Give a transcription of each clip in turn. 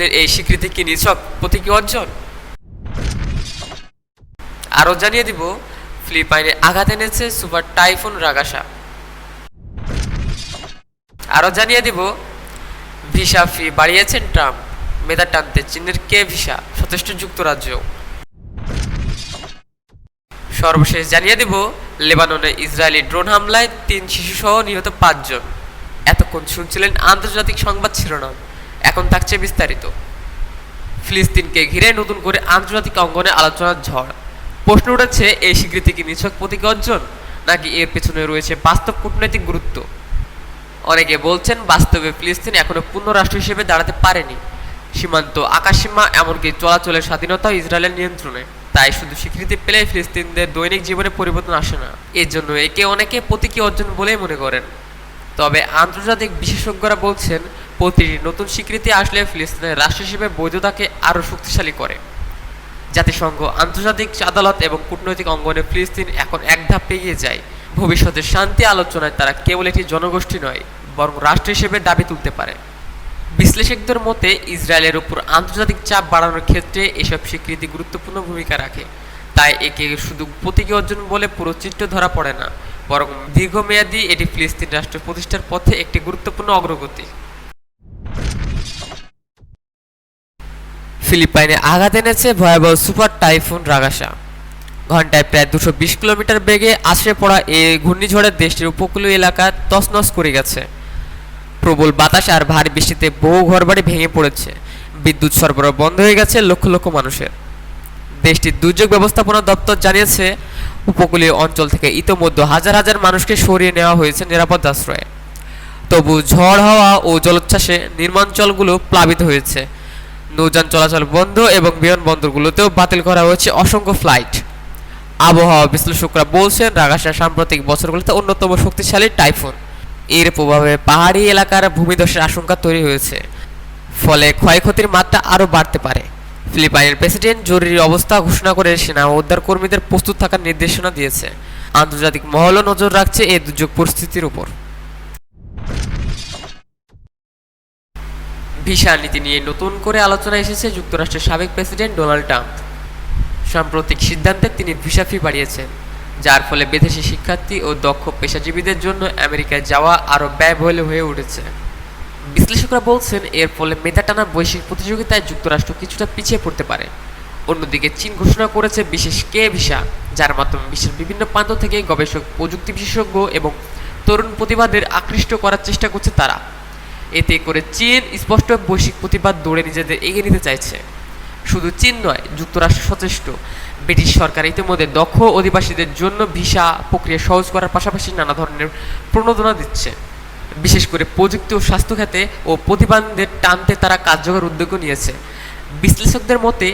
ফিলিস্তিনের এই স্বীকৃতি কি নিছক প্রতীকী অর্জন? আরও জানিয়ে দিব, ফিলিপাইনে আঘাত এনেছে সুপার টাইফুন রাগাসা। আরও জানিয়ে দিব, ভিসা ফি বাড়িয়েছেন ট্রাম্প। মেধা টানতে চীনের কে ভিসা? সচেষ্ট যুক্তরাজ্য সর্বশেষ জানিয়ে দেব, লেবাননে ইসরায়েলি ড্রোন হামলায় তিন শিশুসহ নিহত পাঁচজন। এতক্ষণ শুনছিলেন আন্তর্জাতিক সংবাদ শিরোনাম। এখন থাকছে বিস্তারিত। ফিলিস্তিনকে ঘিরে নতুন করে আন্তর্জাতিক অঙ্গনে আলোচনার ঝড়। প্রশ্ন উঠেছে, এই স্বীকৃতি কি নিছক প্রতীক অর্জন, নাকি এর পেছনে রয়েছে বাস্তব কূটনৈতিক গুরুত্ব? অনেকে বলছেন, বাস্তবে ফিলিস্তিন এখনও পূর্ণ রাষ্ট্র হিসেবে দাঁড়াতে পারেনি। সীমান্ত আকাশসীমা এমনকি চলাচলের স্বাধীনতা ইসরায়েলের নিয়ন্ত্রণে। তাই শুধু স্বীকৃতি পেলেই ফিলিস্তিনদের দৈনিক জীবনে পরিবর্তন আসে না। এর জন্য একে অনেকে প্রতীকী অর্জন বলেই মনে করেন। তবে আন্তর্জাতিক বিশেষজ্ঞরা বলছেন প্রতিটি নতুন স্বীকৃতি আসলে ফিলিস্তিনের রাষ্ট্র হিসেবে বৈধতাকে আরও শক্তিশালী করে। জাতিসংঘ, আন্তর্জাতিক আদালত এবং কূটনৈতিক অঙ্গনে ফিলিস্তিন এখন এক ধাপ এগিয়ে যায়। ভবিষ্যতের শান্তি আলোচনায় তারা কেবল একটি জনগোষ্ঠী নয়, বরং রাষ্ট্র হিসেবে দাবি তুলতে পারে। বিশ্লেষকদের মতে, ইসরায়েলের উপর আন্তর্জাতিক চাপ বাড়ানোর ক্ষেত্রে এসব স্বীকৃতি গুরুত্বপূর্ণ ভূমিকা রাখে। তাই একে শুধু প্রতীকী অর্জন বলে পুরো চিত্র ধরা পড়ে না, বরং দীর্ঘমেয়াদী এটি ফিলিস্তিন রাষ্ট্র প্রতিষ্ঠার পথে একটি গুরুত্বপূর্ণ অগ্রগতি। ফিলিপাইনে আঘাত এনেছে ভয়াবহ সুপার টাইফুন রাগাসা। ঘন্টায় প্রায় দুশো বিশ কিলোমিটার বেগে আছড়ে পড়া এই ঘূর্ণিঝড়ের দেশটির উপকূলীয় এলাকা তছনছ করে গেছে। প্রবল বাতাস আর ভারী বৃষ্টিতে বহু ঘরবাড়ি ভেঙে পড়েছে। বিদ্যুৎ সরবরাহ বন্ধ হয়ে গেছে লক্ষ লক্ষ মানুষের। দেশটির দুর্যোগ ব্যবস্থাপনা দপ্তর জানিয়েছে, উপকূলীয় অঞ্চল থেকে ইতোমধ্যে হাজার হাজার মানুষকে সরিয়ে নেওয়া হয়েছে নিরাপদ আশ্রয়ে। তবু ঝড় হাওয়া ও জলোচ্ছ্বাসে নির্মাঞ্চলগুলো প্লাবিত হয়েছে। নৌযান চলাচল বন্ধ এবং বিমানবন্দরগুলোতেও বাতিল করা হয়েছে অসংখ্য ফ্লাইট। আবহাওয়া বিশ্লেষকরা বলছেন রাগাসা সাম্প্রতিক বছরগুলোতে অন্যতম শক্তিশালী টাইফুন। এর প্রভাবে পাহাড়ি এলাকার ভূমিধসের আশঙ্কা তৈরি হয়েছে। ফলে ক্ষয়ক্ষতির মাত্রা আরও বাড়তে পারে। ফিলিপাইনের প্রেসিডেন্ট জরুরি অবস্থা ঘোষণা করে সেনা ও উদ্ধার কর্মীদের প্রস্তুত থাকার নির্দেশনা দিয়েছে। আন্তর্জাতিক মহলও নজর রাখছে এই দুর্যোগ পরিস্থিতির উপর। ভিসা নীতি নিয়ে নতুন করে আলোচনা এসেছে যুক্তরাষ্ট্রের সাবেক প্রেসিডেন্ট ডোনাল্ড ট্রাম্প। সাম্প্রতিক সিদ্ধান্তে তিনি ভিসা ফি বাড়িয়েছেন, যার ফলে বিদেশি শিক্ষার্থী ও দক্ষ পেশাজীবীদের জন্য আমেরিকায় যাওয়া আরও ব্যয়বহুল হয়ে উঠেছে। বিশ্লেষকরা বলছেন, এর ফলে মেধা টানা বৈশ্বিক প্রতিযোগিতায় যুক্তরাষ্ট্র কিছুটা পিছিয়ে পড়তে পারে। অন্যদিকে চীন ঘোষণা করেছে বিশেষ কে ভিসা, যার মাধ্যমে বিশ্বের বিভিন্ন প্রান্ত থেকে গবেষক, প্রযুক্তি বিশেষজ্ঞ এবং তরুণ প্রতিভাদের আকৃষ্ট করার চেষ্টা করছে তারা। এতে করে চীন স্পষ্ট বৈশ্বিক প্রতিবাদ দৌড়ে নিজেদের এগিয়ে নিতে চাইছে। শুধু চীন নয়, যুক্তরাষ্ট্র সচেষ্ট। ব্রিটিশ সরকার ইতিমধ্যে দক্ষ অধিবাসীদের জন্য ভিসা প্রক্রিয়া সহজ করার পাশাপাশি নানা ধরনের প্রণোদনা দিচ্ছে। বিশেষ করে প্রযুক্তি ও স্বাস্থ্য খাতে ও প্রতিবাদীদের টানতে তারা কার্যকর উদ্যোগও নিয়েছে। বিশ্লেষকদের মতে,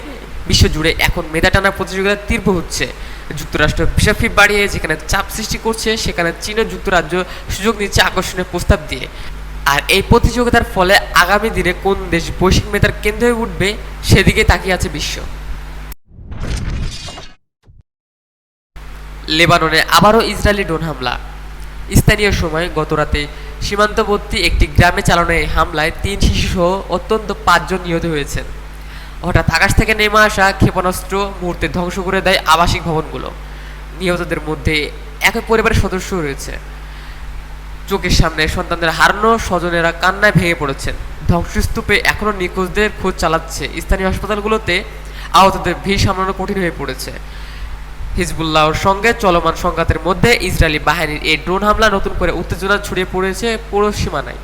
বিশ্বজুড়ে এখন মেধা টানা প্রতিযোগিতা তীব্র হচ্ছে। যুক্তরাষ্ট্র ভিসা ফি বাড়িয়ে যেখানে চাপ সৃষ্টি করছে, সেখানে চীন ও যুক্তরাজ্য সুযোগ নিচ্ছে আকর্ষণীয় প্রস্তাব দিয়ে। আর এই প্রতিযোগিতার ফলে আগামী দিনে কোন দেশ বৈশ্বিক মেধার কেন্দ্র হয়ে উঠবে, সেদিকে তাকিয়ে আছে বিশ্ব। লেবাননে আবারও ইসরায়েলি ড্রোন হামলা। স্থানীয় সময় গতরাতে সীমান্তবর্তী একটি গ্রামে চালানো এই হামলায় তিন শিশুসহ অত্যন্ত পাঁচজন নিহত হয়েছেন। হঠাৎ আকাশ থেকে নেমে আসা ক্ষেপণাস্ত্র মুহূর্তে ধ্বংস করে দেয় আবাসিক ভবনগুলো। নিহতদের মধ্যে একই পরিবারের সদস্য রয়েছে। চোখের সামনে সন্তানদের হারানো স্বজনেরা কান্নায় ভেঙে পড়েছেন। ধ্বংসস্তূপে এখনও নিখোঁজদের খোঁজ চালাচ্ছে স্থানীয় হাসপাতালগুলোতে আহতদের ভিড় সামলানো কঠিন হয়ে পড়েছে। হিজবুল্লাহর সঙ্গে চলমান সংঘাতের মধ্যে ইসরায়েলি বাহিনীর এই ড্রোন হামলা নতুন করে উত্তেজনা ছড়িয়ে পড়েছে পুরো সীমানায়।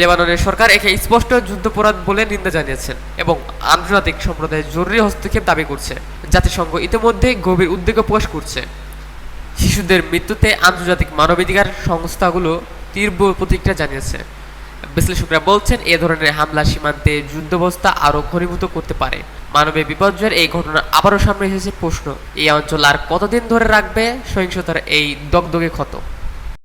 লেবাননের সরকার একে স্পষ্ট যুদ্ধপরাধ বলে নিন্দা জানিয়েছেন এবং আন্তর্জাতিক সম্প্রদায়ের জরুরি হস্তক্ষেপ দাবি করছে। জাতিসংঘ ইতিমধ্যে গভীর উদ্বেগ প্রকাশ করছে। শিশুদের মৃত্যুতে আন্তর্জাতিক মানবাধিকার সংস্থাগুলো তীব্র প্রতিক্রিয়া জানিয়েছে। বিশ্লেষকরা বলছেন, এ ধরনের হামলা সীমান্তে যুদ্ধবস্থা আরও ঘনীভূত করতে পারে। মানবে বিপর্যয়ের এই ঘটনা আবারও সামনে এসেছে প্রশ্ন, এই অঞ্চল আর কতদিন ধরে রাখবে? সহিংসতার এই দগদগে ক্ষত।